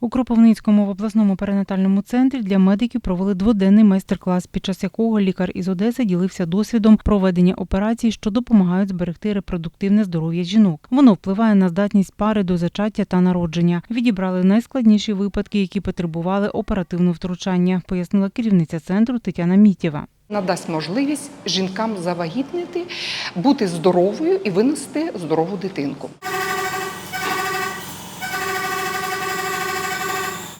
У Кропивницькому в обласному перинатальному центрі для медиків провели дводенний майстер-клас, під час якого лікар із Одеси ділився досвідом проведення операцій, що допомагають зберегти репродуктивне здоров'я жінок. Воно впливає на здатність пари до зачаття та народження. Відібрали найскладніші випадки, які потребували оперативного втручання, пояснила керівниця центру Тетяна Мітєва. надасть можливість жінкам завагітнити, бути здоровою і винести здорову дитинку.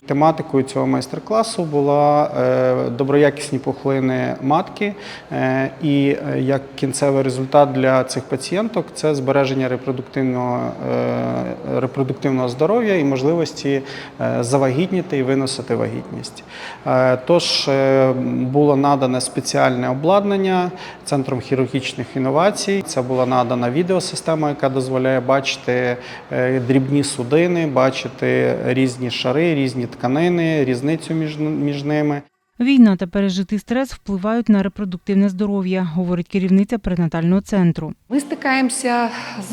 Тематикою цього майстер-класу була е, доброякісні пухлини матки, е, і е, як кінцевий результат для цих пацієнток це збереження репродуктивного, репродуктивного здоров'я і можливості завагітніти і виносити вагітність. Тож було надане спеціальне обладнання центром хірургічних інновацій. Це була надана відеосистема, яка дозволяє бачити дрібні судини, бачити різні шари, різні тканини, різницю між, між ними. Війна та пережитий стрес впливають на репродуктивне здоров'я, говорить керівниця перинатального центру. Ми стикаємося з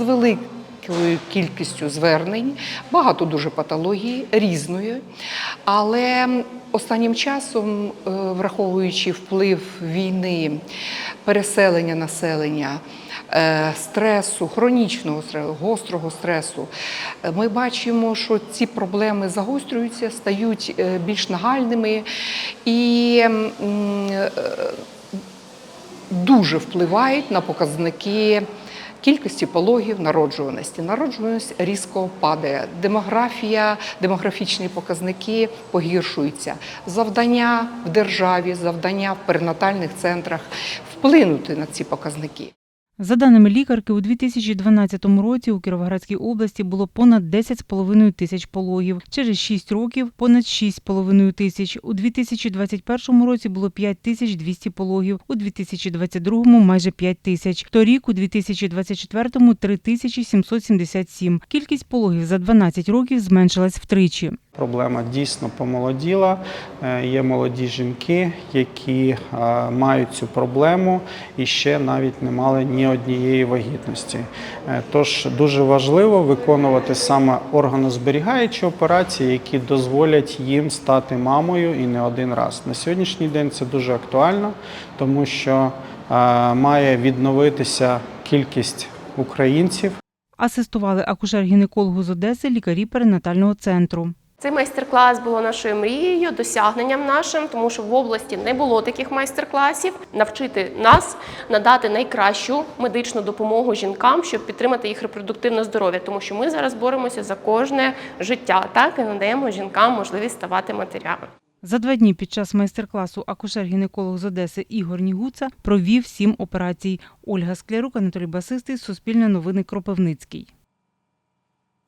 великою кількістю звернень, багато дуже патології різної. Але останнім часом, е, враховуючи вплив війни, переселення населення, е, стресу, хронічного стресу, гострого стресу, е, ми бачимо, що ці проблеми загострюються, стають більш нагальними і дуже впливають на показники кількості пологів народжуваності. Народжуваність різко падає. Демографія, демографічні показники погіршуються. Завдання в державі, завдання в перинатальних центрах вплинути на ці показники. За даними лікарки, у 2012 році у Кіровоградській області було понад 10,5 тисяч пологів. Через 6 років понад 6,5 тисяч. У 2021 році було 5 тисяч 200 пологів, у 2022 – майже 5 тисяч. Торік, у 2024 – 3 тисячі 777. Кількість пологів за 12 років зменшилась втричі. Проблема дійсно помолоділа. Е, Є молоді жінки, які е, мають цю проблему і ще навіть не мали ні однієї вагітності. Е, Тож дуже важливо виконувати саме органозберігаючі операції, які дозволять їм стати мамою і не один раз. На сьогоднішній день це дуже актуально, тому що має відновитися кількість українців. Асистували акушер-гінекологу з Одеси лікарі перинатального центру. Цей майстер-клас було нашою мрією, досягненням нашим, тому що в області не було таких майстер-класів. Навчити нас надати найкращу медичну допомогу жінкам, щоб підтримати їх репродуктивне здоров'я, тому що ми зараз боремося за кожне життя, так і надаємо жінкам можливість ставати матерями. За два дні під час майстер-класу акушер-гінеколог з Одеси Ігор Нігуца провів сім операцій. Ольга Склярук, Анатолій Басистий, Суспільне новини Кропивницький.